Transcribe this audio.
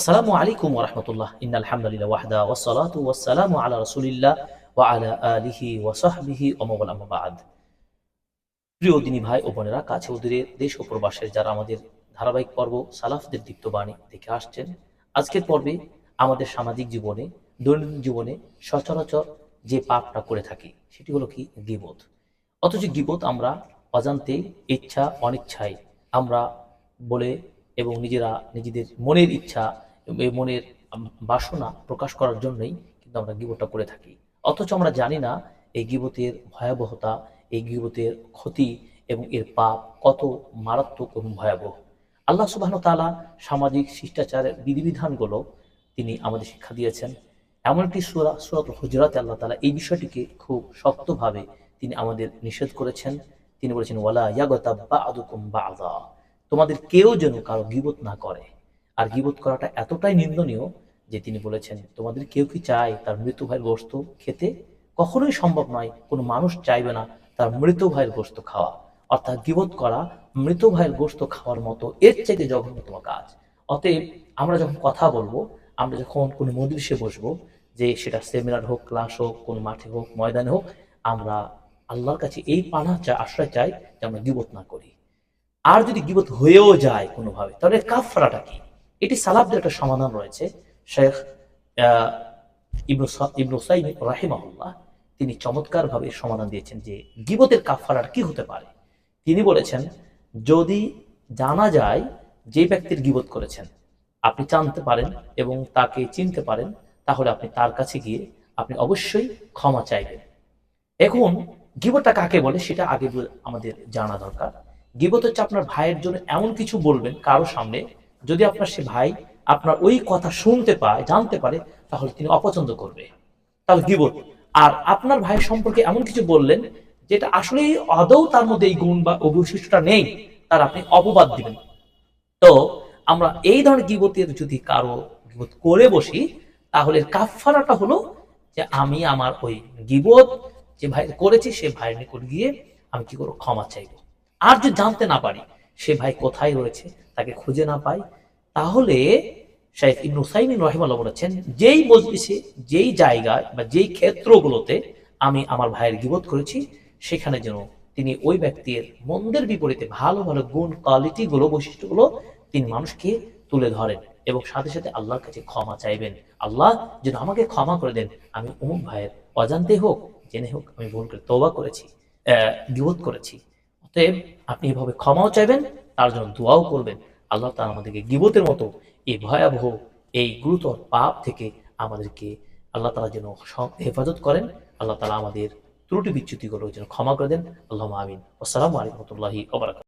আসসালামু আলাইকুম ওরহমতুল্লাহ ইন্নাল হামদুলিল্লাহ ওয়াহদা ওয়াসসালাতু ওয়াসসালামু আলা রাসূলিল্লাহ ওয়া আলা আলিহি ওয়া সাহবিহি ওয়া মাওয়ালা আম্মা বাদ। প্রিয় দিনী ভাই ও বোনেরা, কাছে ও দূরে, দেশ ও প্রবাসের যারা আমাদের ধারাবাহিক পর্ব সালাফদের দীপ্তবাণী দেখে আসছেন, আজকের পর্বে আমাদের সামাজিক জীবনে, দৈনন্দিন জীবনে সচরাচর যে পাপটা করে থাকি, সেটি হলো কি? গিবত। অথচ গিবত আমরা অজান্তে ইচ্ছা, অনিচ্ছায় আমরা বলে এবং নিজেরা নিজেদের মনের ইচ্ছা মনের বাসনা প্রকাশ করার জন্যই কিন্তু আমরা গিবতটা করে থাকি। অথচ আমরা জানি না এই গিবতের ভয়াবহতা, এই গিবতের ক্ষতি এবং এর পাপ কত মারাত্মক এবং ভয়াবহ। আল্লাহ সুবাহ তাআলা সামাজিক শিষ্টাচারের বিধিবিধানগুলো তিনি আমাদের শিক্ষা দিয়েছেন। এমন একটি সুরা সুরাত হুজরাতে আল্লাহ তালা এই বিষয়টিকে খুব শক্তভাবে তিনি আমাদের নিষেধ করেছেন। তিনি বলেছেন, ওয়ালা ইয়াগতা বা'দুকুম বা'দা। তোমাদের কেউ যেন কারও গিবত না করে। আর গিবত করাটা এতটাই নিন্দনীয় যে তিনি বলেছেন, তোমাদের কেউ কি চায় তার মৃত ভাইয়ের গোস্ত খেতে? কখনোই সম্ভব নয়, কোনো মানুষ চাইবে না তার মৃত ভাইয়ের গোস্ত খাওয়া। অর্থাৎ গিবত করা মৃত ভাইয়ের গোস্ত খাওয়ার মতো, এর চাইতে জঘন্যতম কাজ। অতএব আমরা যখন কথা বলব, আমরা যখন কোনো মজলিসে বসবো, যে সেটা সেমিনার হোক, ক্লাস হোক, কোনো মাঠে হোক, ময়দানে হোক, আমরা আল্লাহর কাছে এই পানা চাই আশ্রয় চাই যে আমরা গিবত না করি। আর যদি গিবত হয়েও যায় কোনোভাবে, তাহলে কাফরাটা কি? এটি সালাফদের একটা সমাধান রয়েছে। শেখ ইবনু ইবনু সাইম রাহিমাহুল্লাহ তিনি চমৎকারভাবে সমাধান দিয়েছেন যে গিবতের কাফারার কি হতে পারে। তিনি বলেছেন, যদি জানা যায় যে ব্যক্তির গিবত করেছেন, আপনি জানতে পারেন এবং তাকে চিনতে পারেন, তাহলে আপনি তার কাছে গিয়ে আপনি অবশ্যই ক্ষমা চাইবেন। এখন গিবতটা কাকে বলে সেটা আগে আমাদের জানা দরকার। গিবত হচ্ছে আপনার ভাইয়ের জন্য এমন কিছু বলবেন কারও সামনে, যদি আপনার সে ভাই আপনার ওই কথা শুনতে পায়, জানতে পারে, তাহলে তিনি অপছন্দ করবে। তাহলে গিবত। আর আপনার ভাই সম্পর্কে এমন কিছু বললেন, যেটা আসলে আদৌ তার মধ্যে এই গুণ বা অবশিষ্টটা নেই, তার আপনি অপবাদ দিবেন। তো আমরা এই ধরনের গিবতের যদি কারও গিবত করে বসি, তাহলে কাফারাটা হলো যে আমি আমার ওই গিবত যে ভাই করেছি, সে ভাইয়ের নিকট গিয়ে আমি কি করব? ক্ষমা চাইব। আর যদি জানতে না পারি সে ভাই কোথায় রয়েছে তাকে খুঁজে না পাই তাহলে শাইখ ইবনু সাইমিন রহিমাল্লাহ বলেছেন যেই মজলিসে যেই জায়গায় বা যেই ক্ষেত্রগুলোতে আমি আমার ভাইয়ের গিবত করেছি সেখানে যেন তিনি ওই ব্যক্তির মন্দের বিপরীতে ভালো ভালো গুণ কোয়ালিটি গুলো বৈশিষ্ট্যগুলো তিনি মানুষকে তুলে ধরেন এবং সাথে সাথে আল্লাহর কাছে ক্ষমা চাইবেন। আল্লাহ যেন আমাকে ক্ষমা করে দেন। আমি অমুক ভাইয়ের অজান্তে হোক জেনে হোক আমি ভুল করে তওবা করেছি আহ, গিবত করেছি। অতএব আপনি এভাবে ক্ষমাও চাইবেন, তার জন্য দোয়াও করবেন। আল্লাহ তালা আমাদেরকে গিবতের মতো এই ভয়াবহ, এই গুরুতর পাপ থেকে আমাদেরকে আল্লাহ তালা যেন হেফাজত করেন। আল্লাহ তালা আমাদের ত্রুটি বিচ্যুতিগুলো যেন ক্ষমা করে দেন। আল্লাহ আমিন। আসসালামু আলাইকুম রহমতুল্লাহি ওবরাকাত